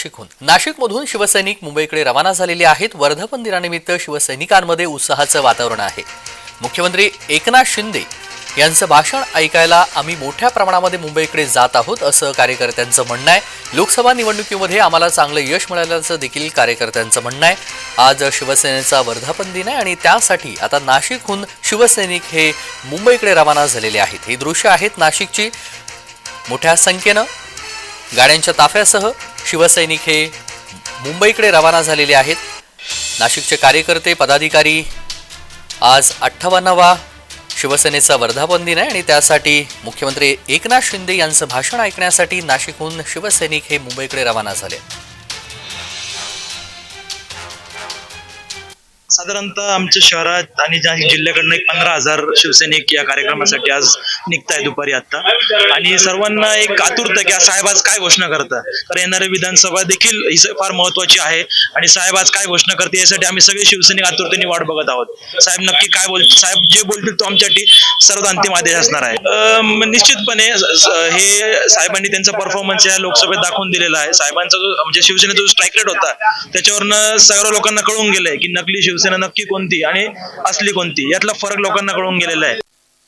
नाशिकहून. नाशिकमधून शिवसैनिक मुंबईकडे रवाना झालेले आहेत. वर्धापन दिनानिमित्त शिवसैनिकांमध्ये उत्साहाचं वातावरण आहे. मुख्यमंत्री एकनाथ शिंदे यांचं भाषण ऐकायला आम्ही मोठ्या प्रमाणामध्ये मुंबईकडे जात आहोत असं कार्यकर्त्यांचं म्हणणं आहे. लोकसभा निवडणुकीमध्ये आम्हाला चांगलं यश मिळाल्याचं देखील कार्यकर्त्यांचं म्हणणं आहे. आज शिवसेनेचा वर्धापन दिन आहे आणि त्यासाठी आता नाशिकहून शिवसैनिक हे मुंबईकडे रवाना झालेले आहेत. ही दृश्य आहेत नाशिकची मोठ्या संख्येनं गाड्यांच्या ताफ्यासह शिवसैनिक हे मुंबईकडे रवाना झालेले आहेत. नाशिकचे कार्यकर्ते पदाधिकारी आज अठ्ठावन्नावा शिवसेनेचा वर्धापन दिन आहे आणि त्यासाठी मुख्यमंत्री एकनाथ शिंदे यांचं भाषण ऐकण्यासाठी नाशिकहून शिवसैनिक हे मुंबईकडे रवाना झाले साधारणतः आमच्या शहरात आणि ज्या जिल्ह्याकडनं एक पंधरा हजार शिवसैनिक या कार्यक्रमासाठी आज निघताय दुपारी आता आणि सर्वांना एक आतुरता की साहेब आज काय घोषणा करतात? तर येणारी विधानसभा देखील ही फार महत्वाची आहे. आणि साहेब आज काय घोषणा करते यासाठी आम्ही सगळे शिवसैनिक आतुरतेने वाट बघत आहोत. साहेब नक्की काय बोल साहेब जे बोलतील तो आमच्यासाठी सर्वात अंतिम आदेश असणार आहे. निश्चितपणे हे साहेबांनी त्यांचा परफॉर्मन्स या लोकसभेत दाखवून दिलेला आहे. साहेबांचा जो म्हणजे शिवसेनेचा जो स्ट्राईक रेट होता त्याच्यावरनं सगळ्या लोकांना कळून गेलंय की नकली शिवसेना नक्की कोणती आणि असली कोणती? यातला फरक लोकांना कळून गेलेला आहे.